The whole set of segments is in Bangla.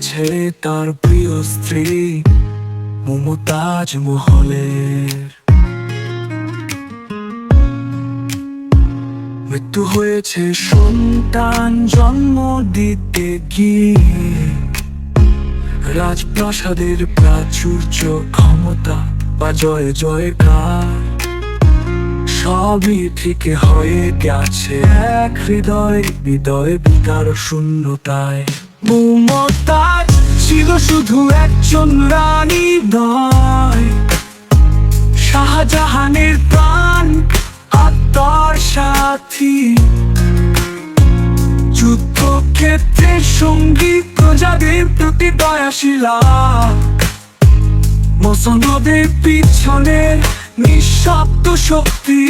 ছেড়ে তার প্রিয় স্ত্রী মমতাজ মহলের। মৃত্যু হয়েছে সন্তান জন্ম দিতে গিয়ে। রাজপ্রাসাদের প্রাচুর্য, ক্ষমতা বা জয় জয় জয়কার। সবই ঠিক হয়ে গেছে। এক হৃদয় হৃদয় বিকার, শূন্যতায়। মমতাজ ছিল শুধু একজন রানী নয়। শাহজাহানের প্রাণ আত্মার সাথী। যুদ্ধক্ষেত্রে সঙ্গী প্রজাদের প্রতি দয়াশীলা। মসনদের পিছনে নিঃশব্দ শক্তি।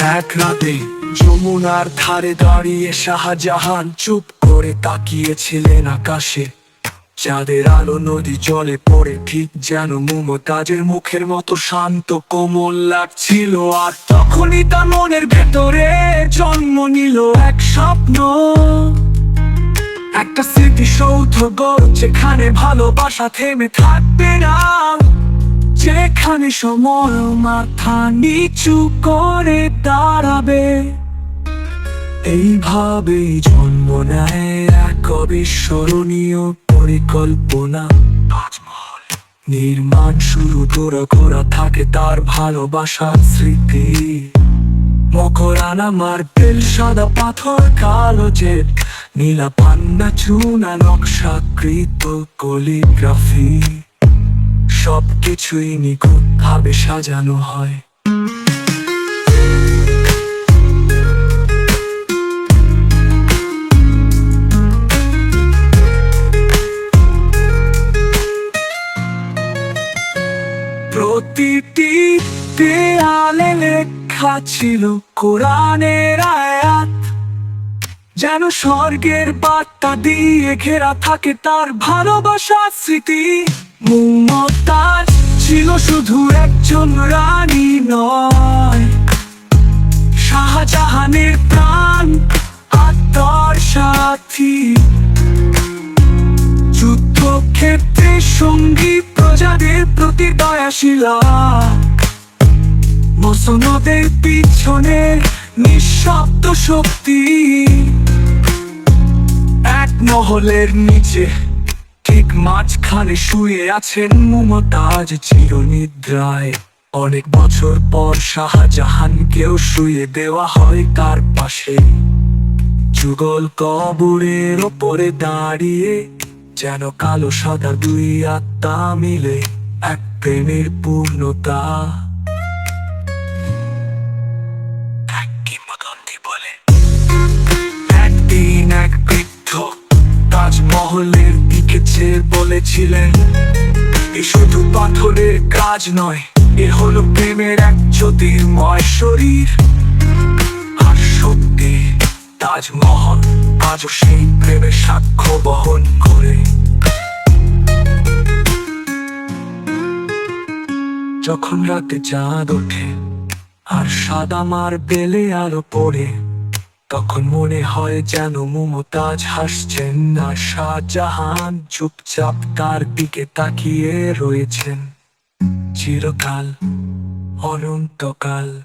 এক রাতে যমুনার ধারে দাঁড়িয়ে শাহজাহান চুপ করে তাকিয়েছিলেন আকাশে। চাঁদের আলো নদী জলে পড়ে, ঠিক যেন মমতাজের মুখের মতো শান্ত কোমল লাগছিল। আর তখনই তার মনের ভেতরে জন্ম নিল এক স্বপ্ন। একটা স্মৃতিসৌধ গড়, যেখানে ভালোবাসা থেমে থাকবে না। যেখানে সময় মাথা নিচু করে দাঁড়াবে, এইভাবেই জন্ম নেয় এক অবিস্মরণীয় পরিকল্পনা। নির্মাণ শুরু তোরা করা থাকে তার ভালোবাসার স্মৃতি। মকরানা মার্বেল, সাদা পাথর, কালো জেট, নীলা পান্না, চুনা নকশাকৃত কলিগ্রাফি। সবকিছুই নিখুঁত ভাবে সাজানো হয়। প্রতিটি দেয়ালে লেখা ছিল কোরআনের আয়াত। যেন স্বর্গের বার্তা দিয়ে ঘেরা থাকে তার ভালোবাসা স্মৃতি। ছিল শুধু একজন রানী নয়। শাহজাহানের প্রাণ আত্মার সাথী। যুদ্ধক্ষেত্রে সঙ্গী প্রজাদের প্রতি দয়াশীলা। মসনদের পিছনে নিঃশব্দ শক্তি। এক মহলের নিচে ঠিক মাঝখানে শুয়ে আছেন মমতাজ চিরনিদ্রায়। অনেক বছর পর শাহজাহানকেও শুয়ে দেওয়া হয় তার পাশে। যুগল কবরের ওপরে দাঁড়িয়ে যেন কালো, সাদা দুই আত্মা মিলে এক প্রেমের পূর্ণতা। বলে। একদিন এক বৃদ্ধ তাজমহলের চেয়ে বলেছিলেন, এ শুধু পাথরের কাজ নয়, এ হলো প্রেমের এক জ্যোতির্ময় শরীর। আর সত্যি, তাজমহল আজও সেই প্রেমের সাক্ষ্য বহন করে। যখন রাতে চাঁদ ওঠে, আর সাদা মার বেলে আলো পড়ে তখন মনে হয় যেন মমতাজ হাসছেন না, শাহজাহান চুপচাপ তার দিকে তাকিয়ে রয়েছেন। চিরকাল, অনন্তকাল।